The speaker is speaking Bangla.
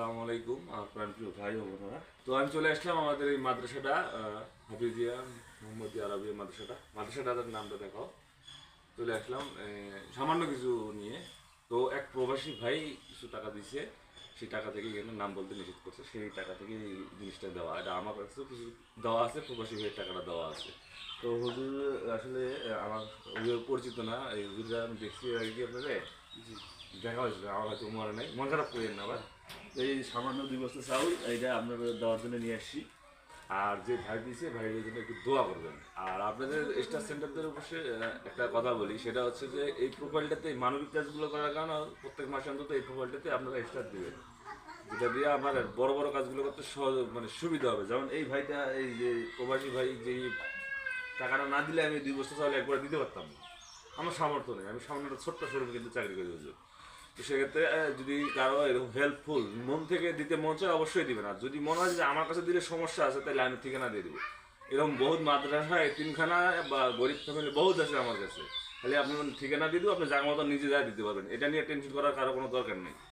আসসালামু আলাইকুম আমার প্রাণপ্রিয় ভাই ও বোনেরা। তো আমি চলে আসলাম আমাদের এই মাদ্রাসাটা হাফিজিয়া মোহাম্মদ আরবিয়া মাদ্রাসাটা। মাদ্রাসাটার নামটা দেখাও। চলে আসলাম সামান্য কিছু নিয়ে। তো এক প্রবাসী ভাই কিছু টাকা দিছে সেই টাকা থেকে এখানে নাম বলতে নিষেধ করছে। সেই টাকা থেকে এই জিনিসটা দেওয়া এটা আমার কাছেও কিছু দেওয়া আছে প্রবাসী ভাইয়ের টাকাটা দেওয়া আছে। তো হুজুর আসলে আমার পরিচিত না এই হুজুরটা আমি দেখছি আর কি আপনাদের? দেখা হয়েছিল আমার হয়তো মনে নেই। মন খারাপ করেন না আবার। এই সামান্য দুই বস্তা চাউল, এইটা আপনার দেওয়ার জন্য নিয়ে আসছি। আর যে ভাই দিয়েছে, ভাইয়ের জন্য একটু দোয়া করবেন। আর আপনাদের স্টার সেন্টারদের অবশ্যই একটা কথা বলি, সেটা হচ্ছে যে এই প্রোফাইলটাতে মানবিক কাজগুলো করার কারণে প্রত্যেক মাসে অন্তত এই প্রোফাইলটাতে আপনারা স্টার দেবেন। যেটা দিয়ে আমার বড় বড় কাজগুলো করতে সহজ মানে সুবিধা হবে। যেমন এই ভাইটা, এই যে প্রবাসী ভাই, যে টাকাটা না দিলে আমি দুই বছর চাইলে একবার দিতে পারতাম না। আমার সামর্থ্য নেই, আমি সামনে একটা ছোট্ট শোরুমে কিন্তু চাকরি করি সেক্ষেত্রে যদি কারও এরকম হেল্পফুল মন থেকে দিতে মন চায় অবশ্যই দিবেন। আর যদি মনে হয় যে আমার কাছে দিলে সমস্যা আছে, তাহলে আমি ঠিকানা দিয়ে দেবো। এরকম বহুত মাদ্রাসা তিনখানা বা গরিব ফ্যামিলি বহুত আছে আমার কাছে। তাহলে আপনি ঠিকানা দিয়ে দেবো আপনি জায়গা মতো নিজে যা দিতে পারবেন। এটা নিয়ে টেনশন করার কারও কোনো দরকার নেই।